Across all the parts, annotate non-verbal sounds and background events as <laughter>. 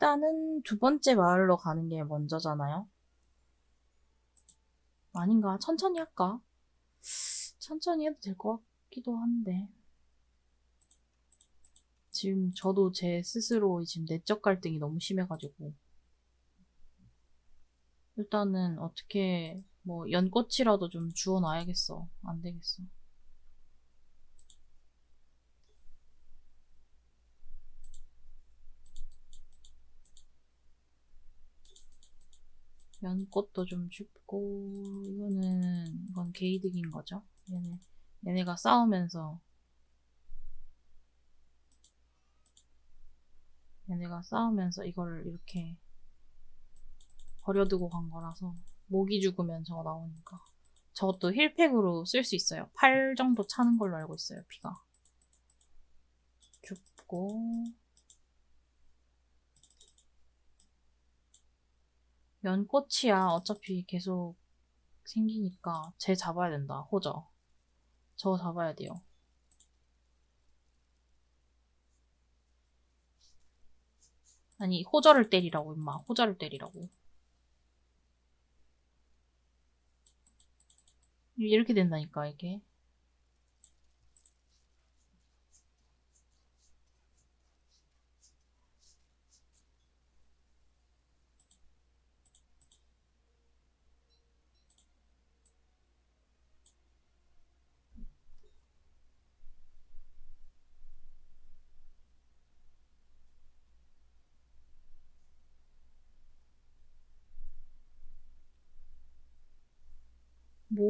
일단은 두 번째 마을로 가는 게 먼저잖아요. 아닌가? 천천히 할까? 천천히 해도 될 것 같기도 한데. 지금 저도 제 스스로 지금 내적 갈등이 너무 심해가지고. 일단은 어떻게 뭐 연꽃이라도 좀 주워놔야겠어. 안 되겠어. 연꽃도 좀 줍고 이거는 이건 게이득인 거죠. 얘네 얘네가 싸우면서 얘네가 싸우면서 이걸 이렇게 버려두고 간 거라서 모기 죽으면 저거 나오니까 저것도 힐팩으로 쓸 수 있어요. 8 정도 차는 걸로 알고 있어요. 피가 줍고 연꽃이야 어차피 계속 생기니까 쟤 잡아야 된다. 호저. 저거 잡아야 돼요. 아니 호저를 때리라고 임마. 호저를 때리라고. 이렇게 된다니까 이게.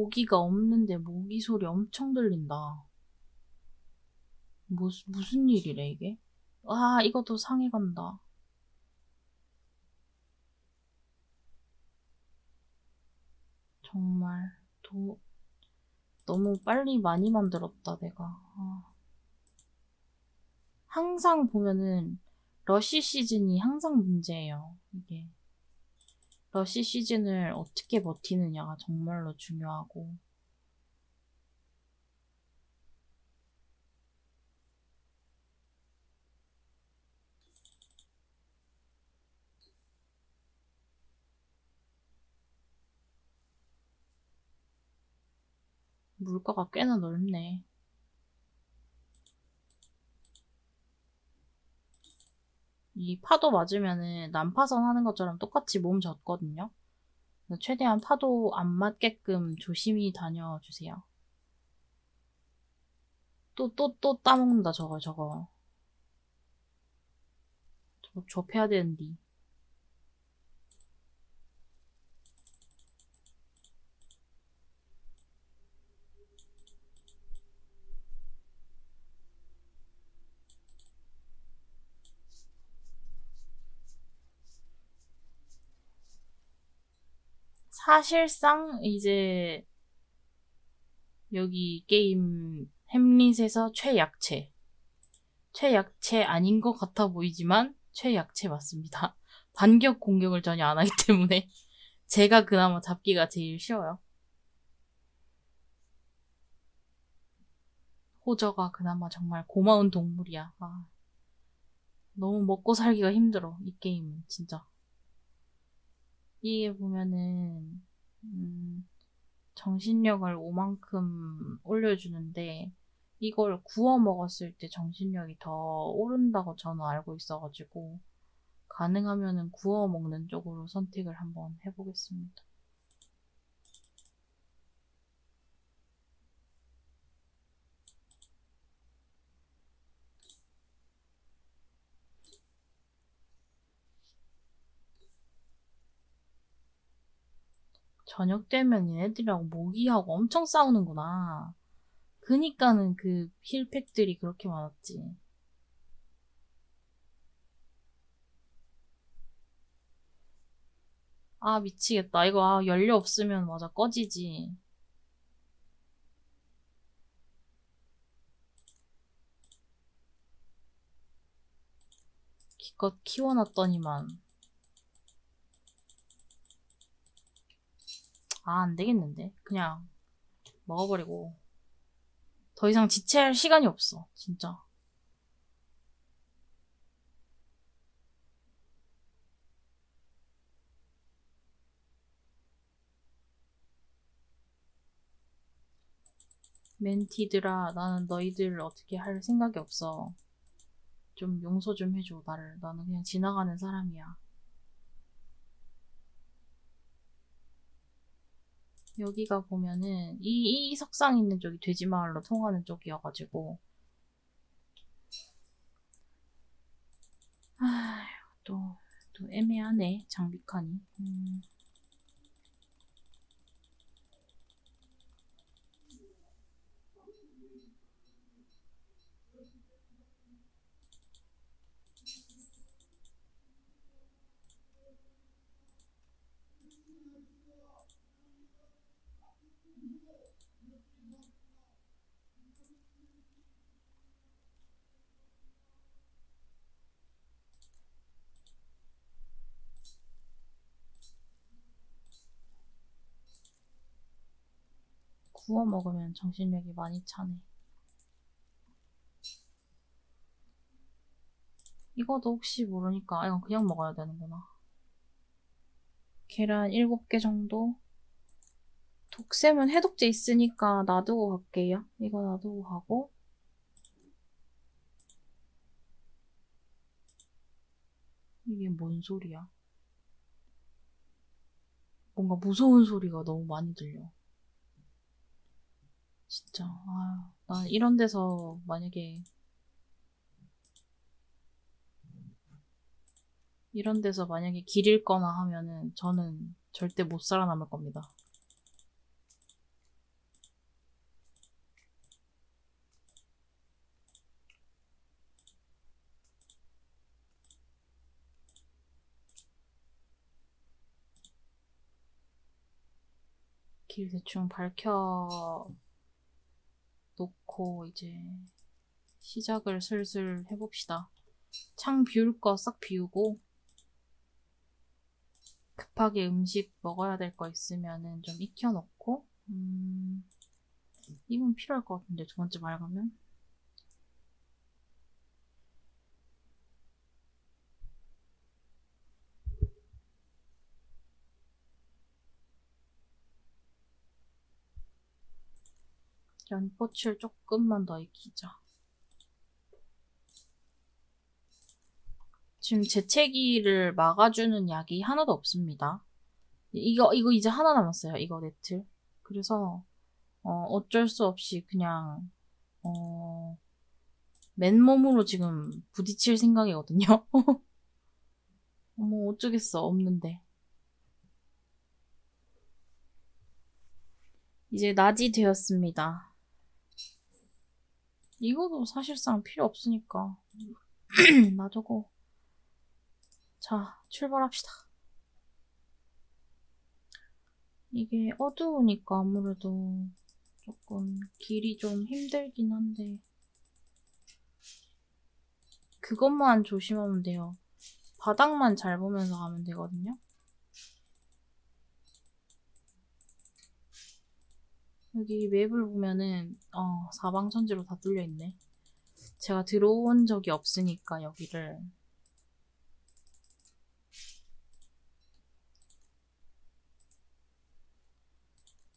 모기가 없는데 모기 소리 엄청 들린다. 무슨, 무슨 일이래, 이게? 아, 이것도 상해 간다. 정말, 도, 너무 빨리 많이 만들었다, 내가. 아. 항상 보면은, 러쉬 시즌이 항상 문제예요, 이게. 러쉬 시즌을 어떻게 버티느냐가 정말로 중요하고. 물가가 꽤나 넓네. 이 파도 맞으면은 난파선 하는 것처럼 똑같이 몸 젖거든요. 최대한 파도 안 맞게끔 조심히 다녀주세요. 또, 또, 또 따먹는다, 저거, 저거. 저거 좁혀야 되는데. 사실상 이제 여기 게임 햄릿에서 최약체 최약체 아닌 것 같아 보이지만 최약체 맞습니다. <laughs> 반격 공격을 전혀 안 하기 때문에 제가 그나마 잡기가 제일 쉬워요. 호저가 그나마 정말 고마운 동물이야. 아, 너무 먹고 살기가 힘들어 이 게임은 진짜. 이게 보면은 음, 정신력을 5만큼 올려주는데 이걸 구워 먹었을 때 정신력이 더 오른다고 저는 알고 있어가지고 가능하면은 구워 먹는 쪽으로 선택을 한번 해보겠습니다. 저녁 되면 얘네들이랑 모기하고 엄청 싸우는구나. 그니까는 그 힐팩들이 그렇게 많았지. 아, 미치겠다. 이거, 아, 연료 없으면 맞아, 꺼지지. 기껏 키워놨더니만. 아, 안 되겠는데. 그냥 먹어버리고. 더 이상 지체할 시간이 없어. 진짜. 멘티들아, 나는 너희들 어떻게 할 생각이 없어. 좀 용서 좀 해줘, 나를. 나는 그냥 지나가는 사람이야. 여기가 보면은, 이, 이 석상 있는 쪽이 돼지마을로 통하는 쪽이어가지고, 아휴, 또, 또 애매하네, 장비칸이. 음. 구워 먹으면 정신력이 많이 차네. 이거도 혹시 모르니까, 아, 그냥 먹어야 되는구나. 계란 7개 정도? 독샘은 해독제 있으니까 놔두고 갈게요. 이거 놔두고 가고. 이게 뭔 소리야? 뭔가 무서운 소리가 너무 많이 들려. 진짜, 아유, 난 이런 데서 만약에 이런 데서 만약에 길 잃거나 하면은 저는 절대 못 살아남을 겁니다. 길 대충 밝혀 놓고 이제 시작을 슬슬 해봅시다. 창 비울 거 싹 비우고 급하게 음식 먹어야 될 거 있으면은 좀 익혀놓고 음, 이건 필요할 것 같은데 두 번째 말 가면 연꽃을 조금만 더 익히자. 지금 재채기를 막아주는 약이 하나도 없습니다. 이거, 이거 이제 하나 남았어요. 이거 네트. 그래서, 어, 어쩔 수 없이 그냥, 어, 맨몸으로 지금 부딪힐 생각이거든요. 어머, <laughs> 어쩌겠어. 없는데. 이제 낮이 되었습니다. 이거도 사실상 필요 없으니까. <clears throat> 놔두고. 자, 출발합시다. 이게 어두우니까 아무래도 조금 길이 좀 힘들긴 한데 그것만 조심하면 돼요. 바닥만 잘 보면서 가면 되거든요. 여기 맵을 보면은 어, 사방천지로 다 뚫려 있네. 제가 들어온 적이 없으니까 여기를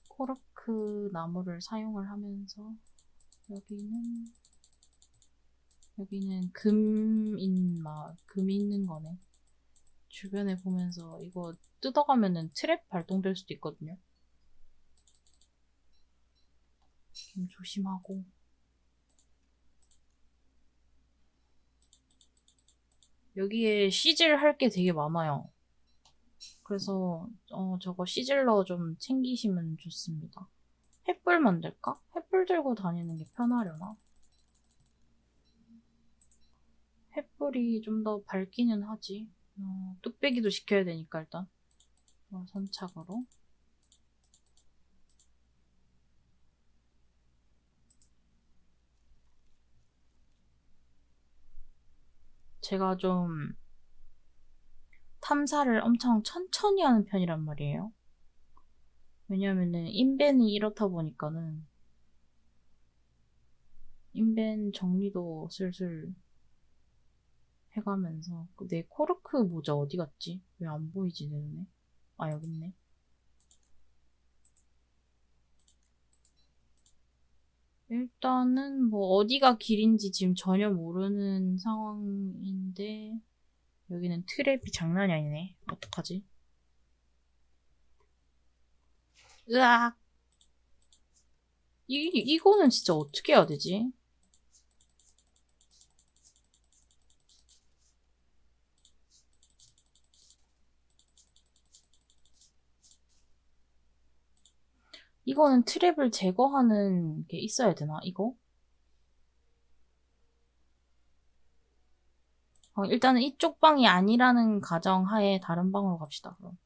코르크 나무를 사용을 하면서 여기는 여기는 금인 마, 금 있는 거네. 주변에 보면서 이거 뜯어가면은 트랩 발동될 수도 있거든요. 좀 조심하고. 여기에 시질 할 게 되게 많아요. 그래서 어, 저거 시질러 좀 챙기시면 좋습니다. 횃불 만들까? 횃불 들고 다니는 게 편하려나? 횃불이 좀 더 밝기는 하지. 어, 뚝배기도 시켜야 되니까 일단 어, 선착으로. 제가 좀 탐사를 엄청 천천히 하는 편이란 말이에요. 왜냐면은 인벤이 이렇다 보니까는 인벤 정리도 슬슬 해가면서 그내 코르크 모자 어디 갔지? 왜 안 보이지 내 눈에? 아 여기 있네. 일단은 뭐 어디가 길인지 지금 전혀 모르는 상황인데 여기는 트랩이 장난이 아니네. 어떡하지? 으악! 이, 이거는 진짜 어떻게 해야 되지? 이거는 트랩을 제거하는 게 있어야 되나, 이거? 어, 일단은 이쪽 방이 아니라는 가정 하에 다른 방으로 갑시다, 그럼.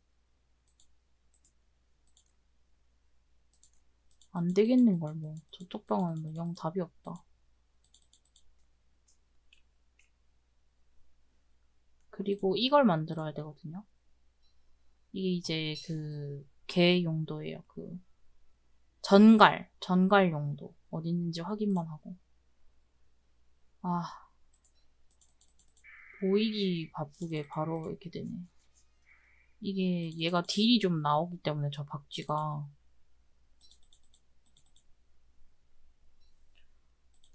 안 되겠는걸, 뭐. 저쪽 방은 뭐 영 답이 없다. 그리고 이걸 만들어야 되거든요. 이게 이제 그, 개 용도예요. 그, 전갈, 전갈 용도. 어디 있는지 확인만 하고. 아. 보이기 바쁘게 바로 이렇게 되네. 이게 얘가 딜이 좀 나오기 때문에 저 박쥐가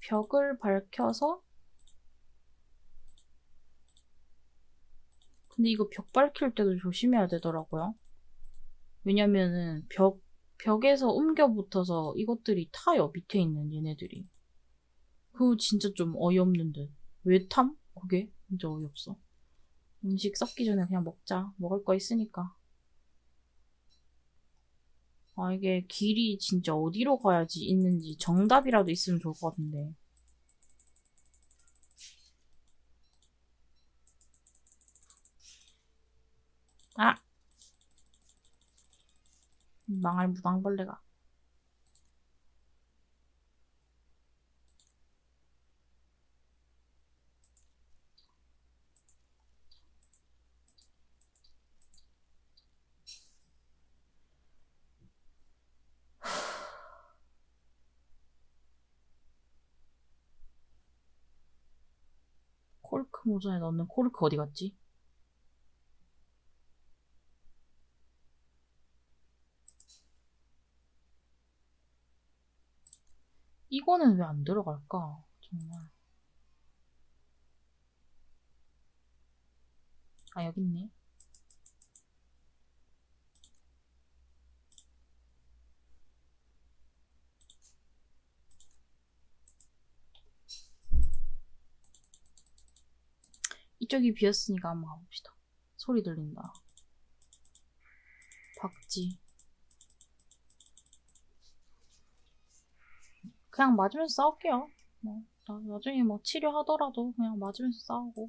벽을 밝혀서 근데 이거 벽 밝힐 때도 조심해야 되더라고요. 왜냐면은 벽 벽에서 옮겨 붙어서 이것들이 타요 밑에 있는 얘네들이. 그거 진짜 좀 어이없는 듯. 왜 탐? 그게 진짜 어이없어. 음식 썩기 전에 그냥 먹자. 먹을 거 있으니까. 아, 이게 길이 진짜 어디로 가야지 있는지 정답이라도 있으면 좋을 것 같은데. 아! 망할 무당벌레가. <sighs> 코르크 모자에 넣는 코르크 어디 갔지? 이거는 왜 안 들어갈까? 정말. 아, 여기 있네. 이쪽이 비었으니까 한번 가봅시다. 소리 들린다. 박쥐. 그냥 맞으면서 싸울게요. 뭐, 나, 나중에 뭐 치료하더라도 그냥 맞으면서 싸우고.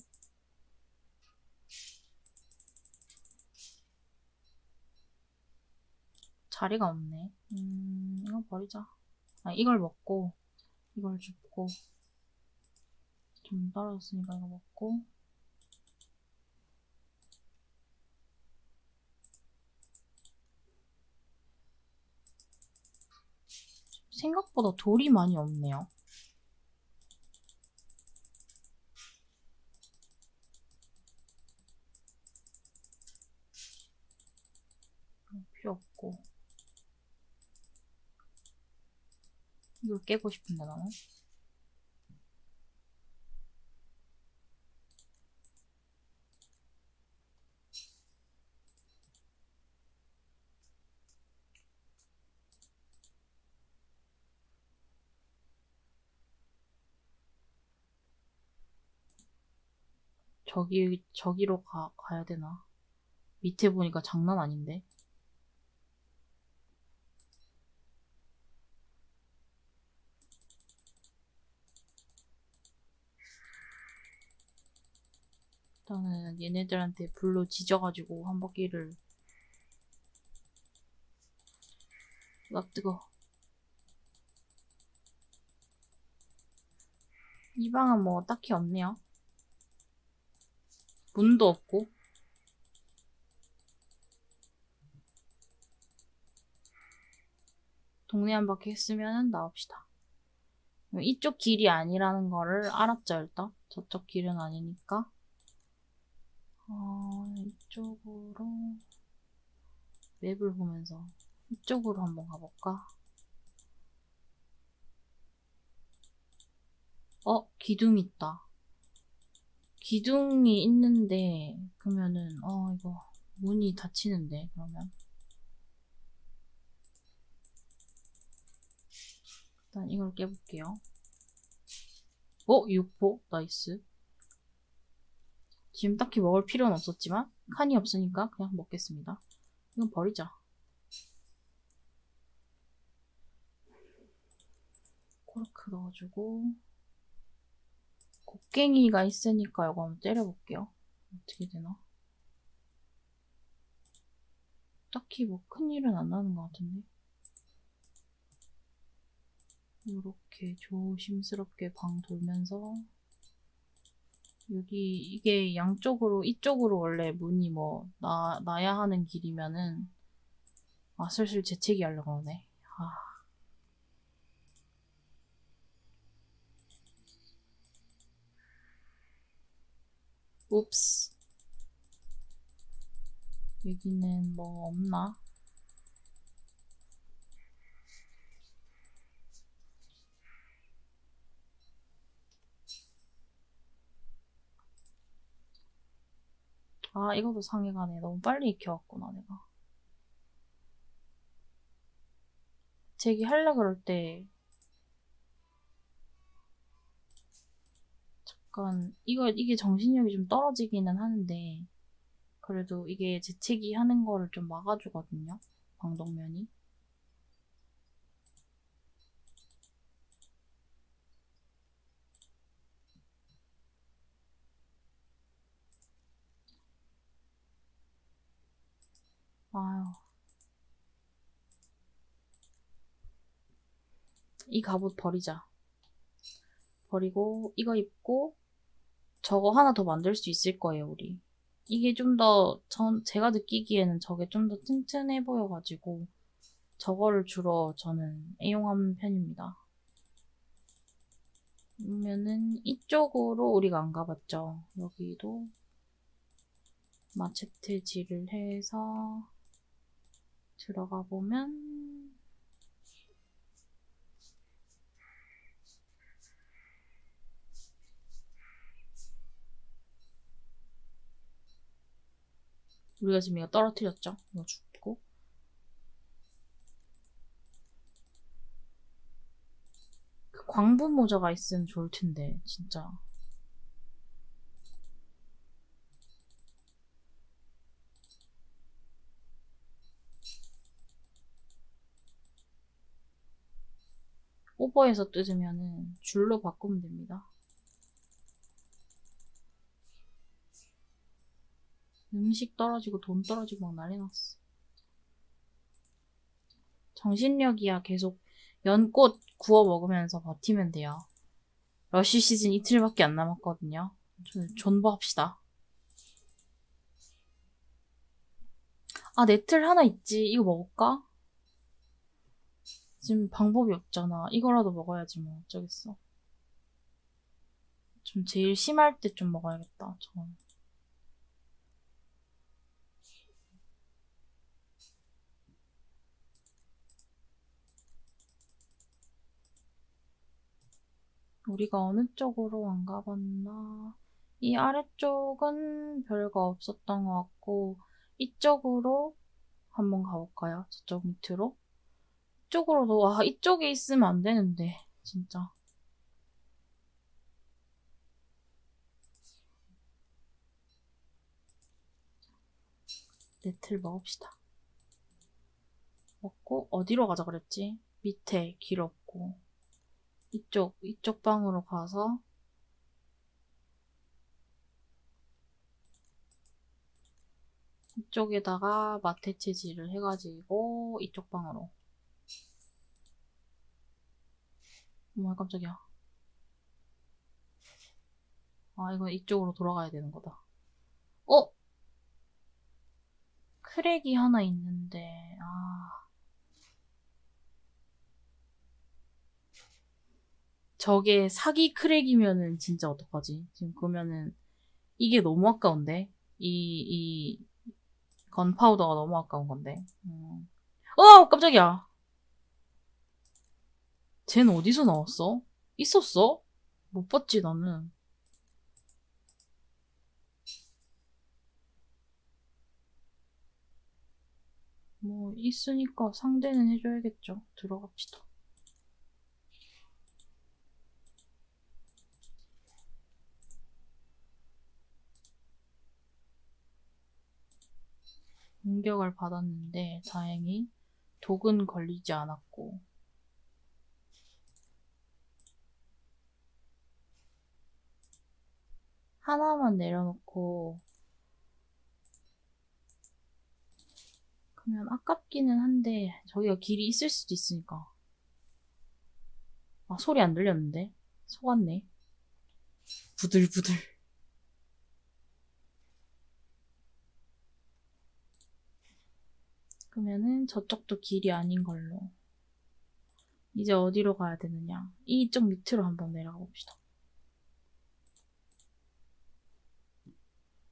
자리가 없네. 음, 이거 버리자. 아, 이걸 먹고, 이걸 줍고. 좀 떨어졌으니까 이거 먹고. 생각보다 돌이 많이 없네요. 필요 없고. 이걸 깨고 싶은데 나는. 저기, 저기로 가, 가야 되나? 밑에 보니까 장난 아닌데? 일단은 얘네들한테 불로 지져가지고 한 바퀴를 나 뜨거 이 방은 뭐 딱히 없네요 문도 없고 동네 한 바퀴 했으면 나옵시다. 이쪽 길이 아니라는 거를 알았죠 일단 저쪽 길은 아니니까 어, 이쪽으로 맵을 보면서 이쪽으로 한번 가볼까? 어, 기둥 있다. 기둥이 있는데, 그러면은, 어, 이거, 문이 닫히는데, 그러면. 일단 이걸 깨볼게요. 어, 육포? 나이스. 지금 딱히 먹을 필요는 없었지만, 칸이 없으니까 그냥 먹겠습니다. 이건 버리자. 코르크 넣어주고, 곡괭이가 있으니까 이거 한번 때려볼게요. 어떻게 되나? 딱히 뭐 큰일은 안 나는 것 같은데. 이렇게 조심스럽게 방 돌면서 여기 이게 양쪽으로 이쪽으로 원래 문이 뭐 나, 나야 하는 길이면은 아 슬슬 재채기 하려고 하네. 아. 옵스. 여기는 뭐 없나? 아, 이것도 상해가네. 너무 빨리 익혀왔구나, 내가. 제기 하려 그럴 때 잠깐 이거 이게 정신력이 좀 떨어지기는 하는데 그래도 이게 재채기 하는 거를 좀 막아주거든요. 방독면이. 아유. 이 갑옷 버리자. 버리고 이거 입고 저거 하나 더 만들 수 있을 거예요, 우리. 이게 좀 더, 전, 제가 느끼기에는 저게 좀 더 튼튼해 보여가지고, 저거를 주로 저는 애용하는 편입니다. 그러면은, 이쪽으로 우리가 안 가봤죠. 여기도, 마체테질을 해서, 들어가 보면, 우리가 지금 이거 떨어뜨렸죠? 이거 줍고. 그 광분 모자가 있으면 좋을 텐데, 진짜. 오버해서 뜯으면은 줄로 바꾸면 됩니다. 음식 떨어지고 돈 떨어지고 막 난리 났어. 정신력이야 계속 연꽃 구워 먹으면서 버티면 돼요. 러쉬 시즌 이틀밖에 안 남았거든요. 존- 존버합시다. 아, 네틀 하나 있지. 이거 먹을까? 지금 방법이 없잖아. 이거라도 먹어야지 뭐 어쩌겠어. 좀 제일 심할 때 좀 먹어야겠다. 저는. 우리가 어느 쪽으로 안 가봤나? 이 아래쪽은 별거 없었던 것 같고, 이쪽으로 한번 가볼까요? 저쪽 밑으로? 이쪽으로도, 와, 이쪽에 있으면 안 되는데, 진짜. 네틀 먹읍시다. 먹고, 어디로 가자 그랬지? 밑에 길 없고. 이쪽, 이쪽 방으로 가서. 이쪽에다가 마테 체질을 해가지고 이쪽 방으로. 어머 깜짝이야. 아 이거 이쪽으로 돌아가야 되는 거다. 어? 크랙이 하나 있는데 아 저게 사기 크랙이면은 진짜 어떡하지? 지금 그러면은 이게 너무 아까운데? 이, 이 건파우더가 너무 아까운 건데. 음. 어! 깜짝이야. 쟤는 어디서 나왔어? 있었어? 못 봤지 나는. 뭐 있으니까 상대는 해줘야겠죠. 들어갑시다. 공격을 받았는데 다행히 독은 걸리지 않았고. 하나만 내려놓고 그러면 아깝기는 한데 저기가 길이 있을 수도 있으니까. 아 소리 안 들렸는데? 속았네. 부들부들 그러면은 저쪽도 길이 아닌 걸로 이제 어디로 가야 되느냐 이쪽 밑으로 한번 내려가 봅시다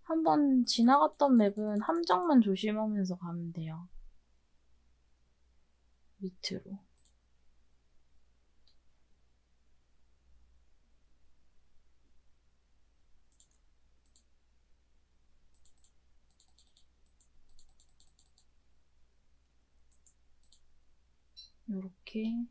한번 지나갔던 맵은 함정만 조심하면서 가면 돼요. 밑으로. 요렇게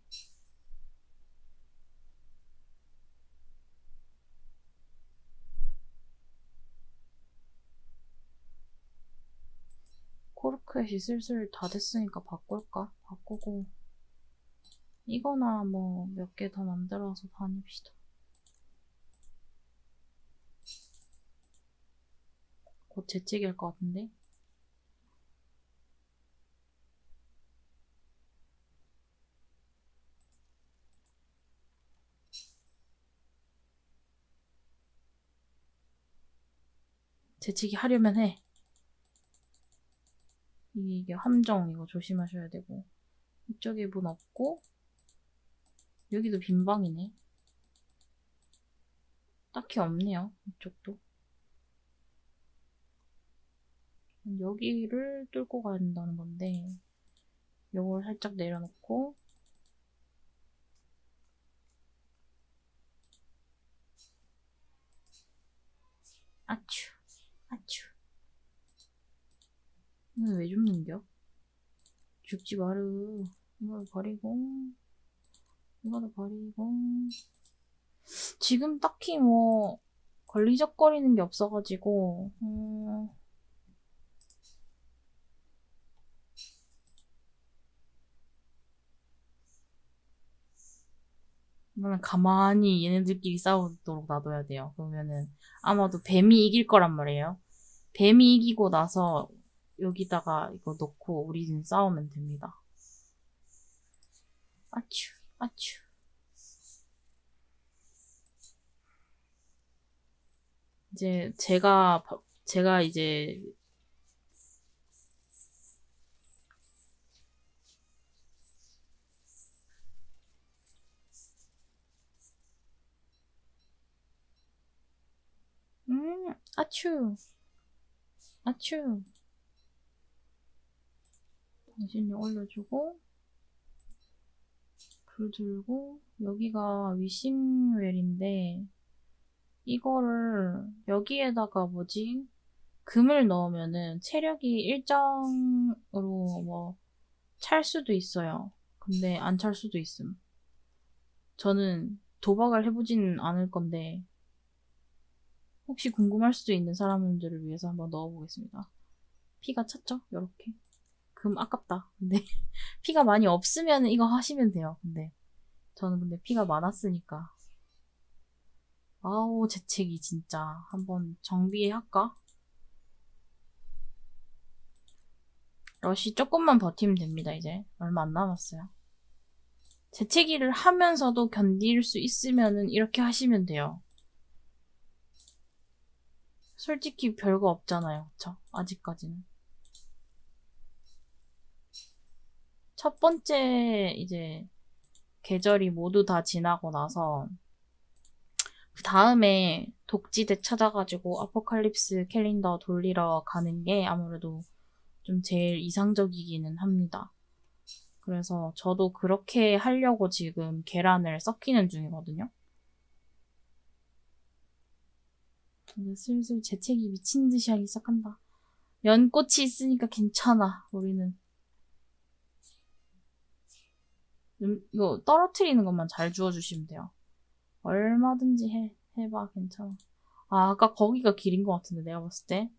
코르크햇이 슬슬 다 됐으니까 바꿀까? 바꾸고 이거나 뭐 몇 개 더 만들어서 다닙시다. 곧 재채기할 것 같은데? 재채기 하려면 해. 이게 함정 이거 조심하셔야 되고. 이쪽에 문 없고 여기도 빈 방이네. 딱히 없네요 이쪽도. 여기를 뚫고 된다는 건데 요걸 살짝 내려놓고 아추 아추 이거 왜 죽는겨? 죽지 마르. 이거 버리고, 이거도 버리고. 지금 딱히 뭐, 걸리적거리는 게 없어가지고, 음... 이거는 가만히 얘네들끼리 싸우도록 놔둬야 돼요. 그러면은 아마도 뱀이 이길 거란 말이에요. 뱀이 이기고 나서 여기다가 이거 넣고 우리는 싸우면 됩니다. 아추, 아추. 이제 제가 제가 이제 음, 아추, 아추. 당신이 올려주고 불 들고 여기가 위싱웰인데 이거를 여기에다가 뭐지 금을 넣으면은 체력이 일정으로 뭐 찰 수도 있어요. 근데 안 찰 수도 있음. 저는 도박을 해보지는 않을 건데 혹시 궁금할 수도 있는 사람들을 위해서 한번 넣어보겠습니다. 피가 찼죠? 이렇게. 금 아깝다. 근데 <laughs> 피가 많이 없으면 이거 하시면 돼요. 근데 저는 근데 피가 많았으니까 아우 재채기 진짜 한번 정비할까? 러시 조금만 버티면 됩니다 이제 얼마 안 남았어요 재채기를 하면서도 견딜 수 있으면은 이렇게 하시면 돼요 솔직히 별거 없잖아요 그쵸? 아직까지는 첫 번째 이제 계절이 모두 다 지나고 나서 그 다음에 독지대 찾아가지고 아포칼립스 캘린더 돌리러 가는 게 아무래도 좀 제일 이상적이기는 합니다. 그래서 저도 그렇게 하려고 지금 계란을 썩히는 중이거든요. 저는 슬슬 재채기 미친 듯이 하기 시작한다. 연꽃이 있으니까 괜찮아, 우리는. 음, 이거 떨어뜨리는 것만 잘 주워주시면 돼요. 얼마든지 해, 해봐, 괜찮아. 아, 아까 거기가 길인 것 같은데, 내가 봤을 때.